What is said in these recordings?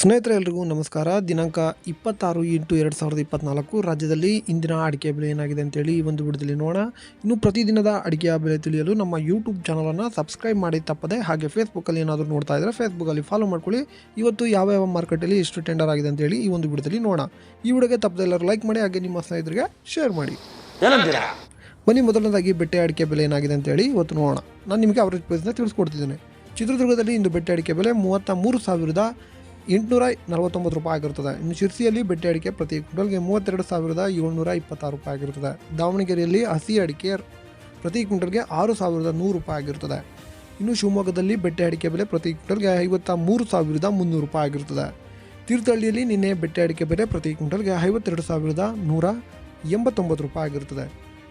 ಸ್ನೇಹಿತರೆ ಎಲ್ರಿಗೂ ನಮಸ್ಕಾರ. ದಿನಾಂಕ ಇಪ್ಪತ್ತಾರು ಎಂಟು ಎರಡು ಸಾವಿರದ ಇಪ್ಪತ್ನಾಲ್ಕು ರಾಜ್ಯದಲ್ಲಿ ಇಂದಿನ ಅಡಿಕೆ ಬೆಲೆ ಏನಾಗಿದೆ ಅಂತೇಳಿ ಈ ಒಂದು ವಿಡಿಯೋದಲ್ಲಿ ನೋಡೋಣ. ಇನ್ನು ಪ್ರತಿದಿನದ ಅಡಿಕೆಯ ಬೆಲೆ ತಿಳಿಯಲು ನಮ್ಮ ಯೂಟ್ಯೂಬ್ ಚಾನಲನ್ನು ಸಬ್ಸ್ಕ್ರೈಬ್ ಮಾಡಿ ತಪ್ಪದೆ ಹಾಗೆ ಫೇಸ್ಬುಕ್ಕಲ್ಲಿ ಏನಾದರೂ ನೋಡ್ತಾ ಇದ್ದರೆ ಫೇಸ್ಬುಕ್ಕಲ್ಲಿ ಫಾಲೋ ಮಾಡ್ಕೊಳ್ಳಿ. ಇವತ್ತು ಯಾವ ಯಾವ ಮಾರ್ಕೆಟಲ್ಲಿ ಎಷ್ಟು ಟೆಂಡರ್ ಆಗಿದೆ ಅಂತೇಳಿ ಈ ಒಂದು ವಿಡಿಯೋದಲ್ಲಿ ನೋಡೋಣ. ಈ ವಿಡಿಯೋಗೆ ತಪ್ಪದೆ ಎಲ್ಲರೂ ಲೈಕ್ ಮಾಡಿ ಹಾಗೆ ನಿಮ್ಮ ಸ್ನೇಹಿತರಿಗೆ ಶೇರ್ ಮಾಡಿ. ಬನ್ನಿ ಮೊದಲನೇದಾಗಿ ಬೆಟ್ಟೆ ಅಡಿಕೆ ಬೆಲೆ ಏನಾಗಿದೆ ಅಂತೇಳಿ ಇವತ್ತು ನೋಡೋಣ. ನಾನು ನಿಮಗೆ ಅವರೇಜ್ ಪ್ರೈಸ್ನ ತಿಳಿಸ್ಕೊಡ್ತಿದ್ದೇನೆ. ಚಿತ್ರದುರ್ಗದಲ್ಲಿ ಇಂದು ಬೆಟ್ಟೆ ಅಡಿಕೆ ಬೆಲೆ ಮೂವತ್ತ ಮೂರು ಸಾವಿರದ ಎಂಟುನೂರ ನಲವತ್ತೊಂಬತ್ತು ರೂಪಾಯಿ ಆಗಿರುತ್ತದೆ. ಇನ್ನು ಶಿರ್ಸಿಯಲ್ಲಿ ಬೆಟ್ಟೆ ಅಡಿಕೆ ಪ್ರತಿ ಕ್ವಿಂಟಲ್ಗೆ ಮೂವತ್ತೆರಡು ಸಾವಿರದ ಏಳ್ನೂರ ಇಪ್ಪತ್ತಾರು ರೂಪಾಯಿ ಆಗಿರುತ್ತದೆ. ದಾವಣಗೆರೆಯಲ್ಲಿ ಹಸಿ ಅಡಿಕೆ ಪ್ರತಿ ಕ್ವಿಂಟಲ್ಗೆ ಆರು ಸಾವಿರದ ನೂರು ರೂಪಾಯಿ ಆಗಿರುತ್ತದೆ. ಇನ್ನು ಶಿವಮೊಗ್ಗದಲ್ಲಿ ಬೆಟ್ಟೆ ಅಡಿಕೆ ಬೆಲೆ ಪ್ರತಿ ಕ್ವಿಂಟಲ್ಗೆ ಐವತ್ತ ಮೂರು ಸಾವಿರದ ಮುನ್ನೂರು ರೂಪಾಯಿ ಆಗಿರುತ್ತದೆ. ತೀರ್ಥಹಳ್ಳಿಯಲ್ಲಿ ನಿನ್ನೆ ಬೆಟ್ಟೆ ಅಡಿಕೆ ಬೆಲೆ ಪ್ರತಿ ಕ್ವಿಂಟಲ್ಗೆ ಐವತ್ತೆರಡು ಸಾವಿರದ ನೂರ ಎಂಬತ್ತೊಂಬತ್ತು ರೂಪಾಯಿ ಆಗಿರುತ್ತದೆ.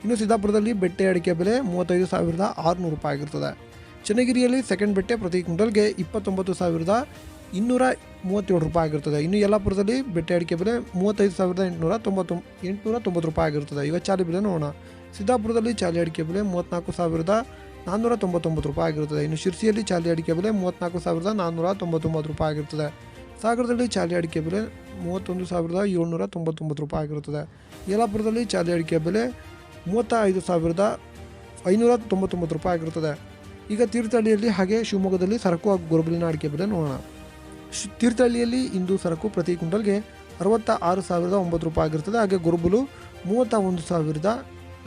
ಇನ್ನು ಸಿದ್ದಾಪುರದಲ್ಲಿ ಬೆಟ್ಟೆ ಅಡಿಕೆ ಬೆಲೆ ಮೂವತ್ತೈದು ಸಾವಿರದ ಆರುನೂರು ರೂಪಾಯಿ ಆಗಿರುತ್ತದೆ. ಚನ್ನಗಿರಿಯಲ್ಲಿ ಸೆಕೆಂಡ್ ಬೆಟ್ಟೆ ಪ್ರತಿ ಕ್ವಿಂಟಲ್ಗೆ ಇಪ್ಪತ್ತೊಂಬತ್ತು ಸಾವಿರದ ಇನ್ನೂರ ಮೂವತ್ತೇಳು ರೂಪಾಯಿ ಆಗಿರ್ತದೆ. ಇನ್ನು ಯಲ್ಲಾಪುರದಲ್ಲಿ ಬೆಟ್ಟೆ ಅಡಿಕೆ ಬೆಲೆ ಮೂವತ್ತೈದು ಸಾವಿರದ ಎಂಟುನೂರ ತೊಂಬತ್ತೊಂಬ ಎಂಟುನೂರ ತೊಂಬತ್ತು ರೂಪಾಯಿ ಆಗಿರ್ತದೆ. ಈಗ ಚಾಲಿ ಬೆಲೆ ನೋಡೋಣ. ಸಿದ್ದಾಪುರದಲ್ಲಿ ಚಾಲಿ ಅಡಿಕೆ ಬೆಲೆ ಮೂವತ್ತ್ನಾಲ್ಕು ಸಾವಿರದ ನಾನ್ನೂರ ತೊಂಬತ್ತೊಂಬತ್ತು ರೂಪಾಯಿ ಆಗಿರುತ್ತದೆ ಇನ್ನು ಶಿರ್ಸಿಯಲ್ಲಿ ಚಾಲಿ ಅಡಿಕೆ ಬೆಲೆ ಮೂವತ್ತ್ನಾಲ್ಕು ಸಾವಿರದ ನಾನ್ನೂರ ತೊಂಬತ್ತೊಂಬತ್ತು ರೂಪಾಯಿ ಆಗಿರ್ತದೆ. ಸಾಗರದಲ್ಲಿ ಚಾಲಿ ಅಡಿಕೆ ಬೆಲೆ ಮೂವತ್ತೊಂದು ಸಾವಿರದ ಏಳ್ನೂರ ತೊಂಬತ್ತೊಂಬತ್ತು ರೂಪಾಯಿ ಆಗಿರುತ್ತದೆ ಯಲ್ಲಾಪುರದಲ್ಲಿ ಚಾಲಿ ಅಡಿಕೆ ಬೆಲೆ ಮೂವತ್ತ ಐದು ಸಾವಿರದ ಐನೂರ ತೊಂಬತ್ತೊಂಬತ್ತು ರೂಪಾಯಿ ಆಗಿರುತ್ತದೆ ಈಗ ತೀರ್ಥಹಳ್ಳಿಯಲ್ಲಿ ಹಾಗೆ ಶಿವಮೊಗ್ಗದಲ್ಲಿ ಸರಕು ಹಾಗೂ ಗೊರಬಲಿನ ಅಡಿಕೆ ಬೆಲೆ ನೋಡೋಣ. ತೀರ್ಥಹಳ್ಳಿಯಲ್ಲಿ ಇಂದು ಸರಕು ಪ್ರತಿ ಕ್ವಿಂಟಲ್ಗೆ ಅರವತ್ತ ಆರು ಸಾವಿರದ ಒಂಬತ್ತು ರೂಪಾಯಿ ಆಗಿರ್ತದೆ. ಹಾಗೆ ಗುರುಬುಲು ಮೂವತ್ತ ಒಂದು ಸಾವಿರದ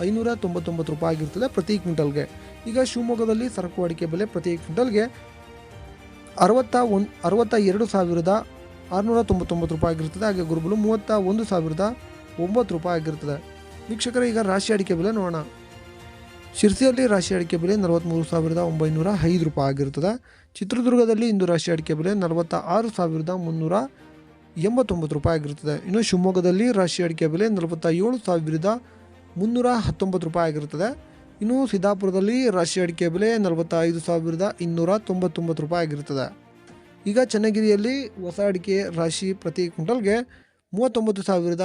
ಐನೂರ ತೊಂಬತ್ತೊಂಬತ್ತು ರೂಪಾಯಿ ಆಗಿರ್ತದೆ ಪ್ರತಿ ಕ್ವಿಂಟಲ್ಗೆ. ಈಗ ಶಿವಮೊಗ್ಗದಲ್ಲಿ ಸರಕು ಅಡಿಕೆ ಬೆಲೆ ಪ್ರತಿ ಕ್ವಿಂಟಲ್ಗೆ ಅರವತ್ತ ಒಂದು ಅರವತ್ತ ಎರಡು ಸಾವಿರದ ಆರುನೂರ ತೊಂಬತ್ತೊಂಬತ್ತು ರೂಪಾಯಿ ಆಗಿರ್ತದೆ. ಹಾಗೆ ಗುರುಬುಲು ಮೂವತ್ತ ಒಂದು ಸಾವಿರದ ಒಂಬತ್ತು ರೂಪಾಯಿ ಆಗಿರ್ತದೆ. ವೀಕ್ಷಕರ, ಈಗ ರಾಶಿ ಅಡಿಕೆ ಬೆಲೆ ನೋಡೋಣ. ಶಿರ್ಸಿಯಲ್ಲಿ ರಾಶಿ ಅಡಿಕೆ ಬೆಲೆ ನಲವತ್ತ್ಮೂರು ಸಾವಿರದ ಒಂಬೈನೂರ ಐದು ರೂಪಾಯಿ ಆಗಿರುತ್ತದೆ. ಚಿತ್ರದುರ್ಗದಲ್ಲಿ ಇಂದು ರಾಶಿ ಅಡಿಕೆ ಬೆಲೆ ನಲವತ್ತ ಆರು ಸಾವಿರದ ಮುನ್ನೂರ ಎಂಬತ್ತೊಂಬತ್ತು ರೂಪಾಯಿ ಆಗಿರುತ್ತದೆ. ಇನ್ನು ಶಿವಮೊಗ್ಗದಲ್ಲಿ ರಾಶಿ ಅಡಿಕೆ ಬೆಲೆ ನಲವತ್ತ ಏಳು ಸಾವಿರದ ಮುನ್ನೂರ ಹತ್ತೊಂಬತ್ತು ರೂಪಾಯಿ ಆಗಿರುತ್ತದೆ. ಇನ್ನು ಸಿದ್ದಾಪುರದಲ್ಲಿ ರಾಶಿ ಅಡಿಕೆ ಬೆಲೆ ನಲವತ್ತ ಐದು ಸಾವಿರದ ಇನ್ನೂರ ತೊಂಬತ್ತೊಂಬತ್ತು ರೂಪಾಯಿ ಆಗಿರುತ್ತದೆ. ಈಗ ಚನ್ನಗಿರಿಯಲ್ಲಿ ಹೊಸ ಅಡಿಕೆ ರಾಶಿ ಪ್ರತಿ ಕ್ವಿಂಟಲ್ಗೆ ಮೂವತ್ತೊಂಬತ್ತು ಸಾವಿರದ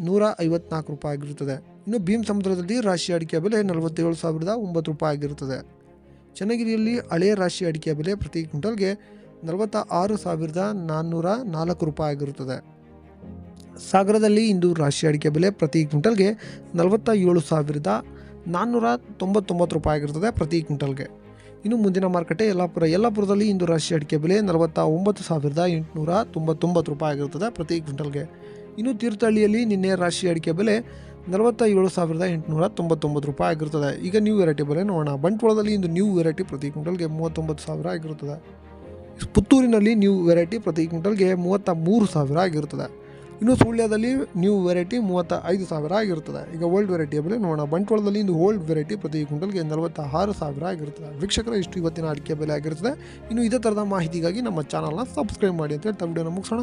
ನೂರ ಐವತ್ನಾಲ್ಕು ರೂಪಾಯಿ ಆಗಿರುತ್ತದೆ. ಇನ್ನು ಭೀಮ್ ಸಮುದ್ರದಲ್ಲಿ ರಾಶಿ ಅಡಿಕೆ ಬೆಲೆ ನಲವತ್ತೇಳು ಸಾವಿರದ ಒಂಬತ್ತು ರೂಪಾಯಿ ಆಗಿರುತ್ತದೆ. ಚನ್ನಗಿರಿಯಲ್ಲಿ ಹಳೆಯ ರಾಶಿ ಅಡಿಕೆ ಬೆಲೆ ಪ್ರತಿ ಕ್ವಿಂಟಲ್ಗೆ ನಲವತ್ತ ಆರು ಸಾವಿರದ ನಾನ್ನೂರ ನಾಲ್ಕು ರೂಪಾಯಿ ಆಗಿರುತ್ತದೆ. ಸಾಗರದಲ್ಲಿ ಇಂದು ರಾಶಿ ಅಡಿಕೆ ಬೆಲೆ ಪ್ರತಿ ಕ್ವಿಂಟಲ್ಗೆ ನಲವತ್ತ ಏಳು ಸಾವಿರದ ನಾನ್ನೂರ ತೊಂಬತ್ತೊಂಬತ್ತು ರೂಪಾಯಿ ಆಗಿರುತ್ತದೆ ಪ್ರತಿ ಕ್ವಿಂಟಲ್ಗೆ. ಇನ್ನು ಮುಂದಿನ ಮಾರುಕಟ್ಟೆ ಯಲ್ಲಾಪುರ. ಯಲ್ಲಾಪುರದಲ್ಲಿ ಇಂದು ರಾಶಿ ಅಡಿಕೆ ಬೆಲೆ ನಲವತ್ತ ಒಂಬತ್ತು ಸಾವಿರದ ಎಂಟುನೂರ ತೊಂಬತ್ತೊಂಬತ್ತು ರೂಪಾಯಿ ಆಗಿರುತ್ತದೆ ಪ್ರತಿ ಕ್ವಿಂಟಲ್ಗೆ. ಇನ್ನು ತೀರ್ಥಹಳ್ಳಿಯಲ್ಲಿ ನಿನ್ನೆ ರಾಶಿ ಅಡಿಕೆ ಬೆಲೆ ನಲವತ್ತ ಏಳು ಸಾವಿರದ ಎಂಟುನೂರ ತೊಂಬತ್ತೊಂಬತ್ತು ರೂಪಾಯಿ ಆಗಿರುತ್ತದೆ. ಈಗ ನ್ಯೂ ವೆರೈಟಿ ಬೆಲೆ ನೋಡೋಣ. ಬಂಟ್ವಾಳದಲ್ಲಿ ಇಂದು ನ್ಯೂ ವೆರೈಟಿ ಪ್ರತಿ ಕ್ವಿಂಟಲ್ಗೆ ಮೂವತ್ತೊಂಬತ್ತು ಸಾವಿರ ಆಗಿರುತ್ತದೆ. ಪುತ್ತೂರಿನಲ್ಲಿ ನ್ಯೂ ವೆರೈಟಿ ಪ್ರತಿ ಕ್ವಿಂಟಲ್ಗೆ ಮೂವತ್ತ ಮೂರು ಸಾವಿರ ಆಗಿರುತ್ತದೆ. ಇನ್ನು ಸುಳ್ಯದಲ್ಲಿ ನ್ಯೂ ವೆರೈಟಿ ಮೂವತ್ತ ಐದು ಸಾವಿರ ಆಗಿರುತ್ತದೆ. ಈಗ ಓಲ್ಡ್ ವೆರೈಟಿಯ ಬೆಲೆ ನೋಡೋಣ. ಬಂಟ್ವಾಳದಲ್ಲಿ ಇಂದು ಓಲ್ಡ್ ವೆರೈಟಿ ಪ್ರತಿ ಕ್ವಿಂಟಲ್ಗೆ ನಲವತ್ತ ಆರು ಸಾವಿರ ಆಗಿರುತ್ತದೆ. ವೀಕ್ಷಕರ, ಇಷ್ಟು ಇವತ್ತಿನ ಅಡಿಕೆ ಬೆಲೆ ಆಗಿರುತ್ತದೆ. ಇನ್ನು ಇದೇ ಥರದ ಮಾಹಿತಿಗಾಗಿ ನಮ್ಮ ಚಾನಲ್ನ ಸಬ್ಸ್ಕ್ರೈಬ್ ಮಾಡಿ ಅಂತ ಹೇಳ್ತಾ ವಿಡಿಯೋನ ಮುಗಿಸೋಣ.